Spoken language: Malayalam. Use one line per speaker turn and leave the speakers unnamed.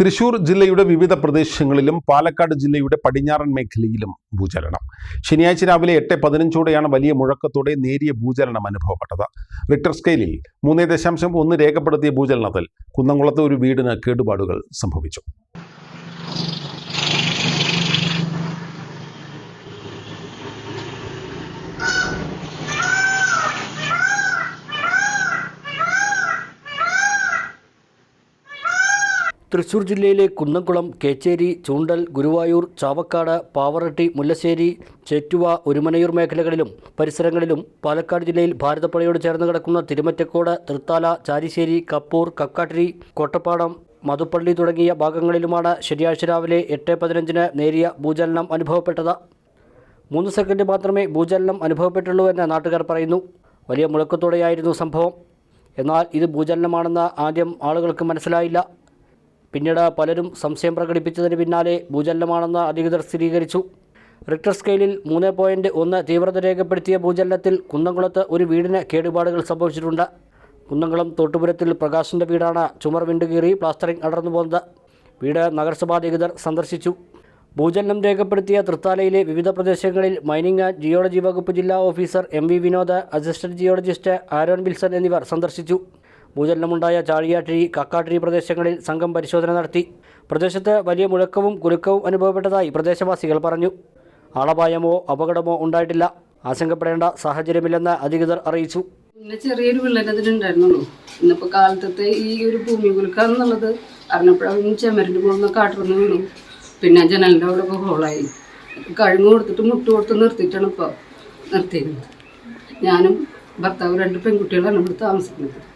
തൃശൂർ ജില്ലയുടെ വിവിധ പ്രദേശങ്ങളിലും പാലക്കാട് ജില്ലയുടെ പടിഞ്ഞാറൻ മേഖലയിലും ഭൂചലനം. ശനിയാഴ്ച രാവിലെ എട്ട് പതിനഞ്ചോടെയാണ് വലിയ മുഴക്കത്തോടെ നേരിയ ഭൂചലനം അനുഭവപ്പെട്ടത്. റിക്ടർ സ്കെയിലിൽ മൂന്ന് ദശാംശം ഒന്ന് രേഖപ്പെടുത്തിയ ഭൂചലനത്തിൽ കുന്നംകുളത്ത് ഒരു വീടിന് കേടുപാടുകൾ സംഭവിച്ചു.
തൃശൂർ ജില്ലയിലെ കുന്നംകുളം കേച്ചേരി ചൂണ്ടൽ ഗുരുവായൂർ ചാവക്കാട് പാവറട്ടി മുല്ലശ്ശേരി ചേറ്റുവ ഒരുമനയൂർ മേഖലകളിലും പരിസരങ്ങളിലും പാലക്കാട് ജില്ലയിൽ ഭാരതപ്പുഴയോട് ചേർന്ന് കിടക്കുന്ന തിരുമറ്റക്കോട് തൃത്താല ചാരിശ്ശേരി കപ്പൂർ കക്കാട്ടിരി കോട്ടപ്പാടം മധുപ്പള്ളി തുടങ്ങിയ ഭാഗങ്ങളിലുമാണ് ശനിയാഴ്ച രാവിലെ എട്ട് പതിനഞ്ചിന് നേരിയ ഭൂചലനം അനുഭവപ്പെട്ടത്. മൂന്ന് സെക്കൻഡ് മാത്രമേ ഭൂചലനം അനുഭവപ്പെട്ടുള്ളൂ എന്ന് നാട്ടുകാർ പറയുന്നു. വലിയ മുഴക്കത്തോടെയായിരുന്നു സംഭവം. എന്നാൽ ഇത് ഭൂചലനമാണെന്ന് ആദ്യം ആളുകൾക്ക് മനസ്സിലായില്ല. പിന്നീട് പലരും സംശയം പ്രകടിപ്പിച്ചതിന് പിന്നാലെ ഭൂചലനമാണെന്ന് അധികൃതർ സ്ഥിരീകരിച്ചു. റിക്ടർ സ്കെയിലിൽ മൂന്ന് പോയിന്റ് ഒന്ന് തീവ്രത രേഖപ്പെടുത്തിയ ഭൂചലനത്തിൽ കുന്നംകുളത്ത് ഒരു വീടിന് കേടുപാടുകൾ സംഭവിച്ചിട്ടുണ്ട്. കുന്നംകുളം തോട്ടുപുരത്തിൽ പ്രകാശിന്റെ വീടാണ് ചുമർ വിണ്ടുകീറി പ്ലാസ്റ്ററിംഗ് അടർന്നു പോകുന്നത്. വീട് നഗരസഭാ അധികൃതർ സന്ദർശിച്ചു. ഭൂചലനം രേഖപ്പെടുത്തിയ തൃത്താലയിലെ വിവിധ പ്രദേശങ്ങളിൽ മൈനിങ് ആൻഡ് ജിയോളജി വകുപ്പ് ജില്ലാ officer M V Vinod assistant geologist Aaron Wilson എന്നിവർ സന്ദർശിച്ചു. ഭൂചലനമുണ്ടായ ചാഴിയാട്ടിരി കക്കാട്ടിരി പ്രദേശങ്ങളിൽ സംഘം പരിശോധന നടത്തി. പ്രദേശത്ത് വലിയ മുഴക്കവും കുലുക്കവും അനുഭവപ്പെട്ടതായി പ്രദേശവാസികൾ പറഞ്ഞു. ആളപായമോ അപകടമോ ഉണ്ടായിട്ടില്ല. ആശങ്കപ്പെടേണ്ട സാഹചര്യമില്ലെന്ന് അധികൃതർ അറിയിച്ചു.
പിന്നെ ചെറിയൊരു വിള്ളൽ അതിനുണ്ടായിരുന്നുള്ളൂ ഇന്നിപ്പോ കാലത്തത്തെ ഈ ഒരു ഭൂമി കുലുക്കാന്നുള്ളത് അറിഞ്ഞപ്പോഴും ചെമരിന്റെ മുകളിൽ കാട്ടിറന്ന് വീണു. പിന്നെ ജനലിന്റെ അവിടെ ഒക്കെ ഹോളായി. കഴുങ്ങ് കൊടുത്തിട്ട് മുട്ട് കൊടുത്ത് നിർത്തിയിട്ടാണ് ഇപ്പോൾ നിർത്തിയിരുന്നത്. ഞാനും ഭർത്താവ് രണ്ട് പെൺകുട്ടികളാണ് ഇവിടെ താമസിക്കുന്നത്.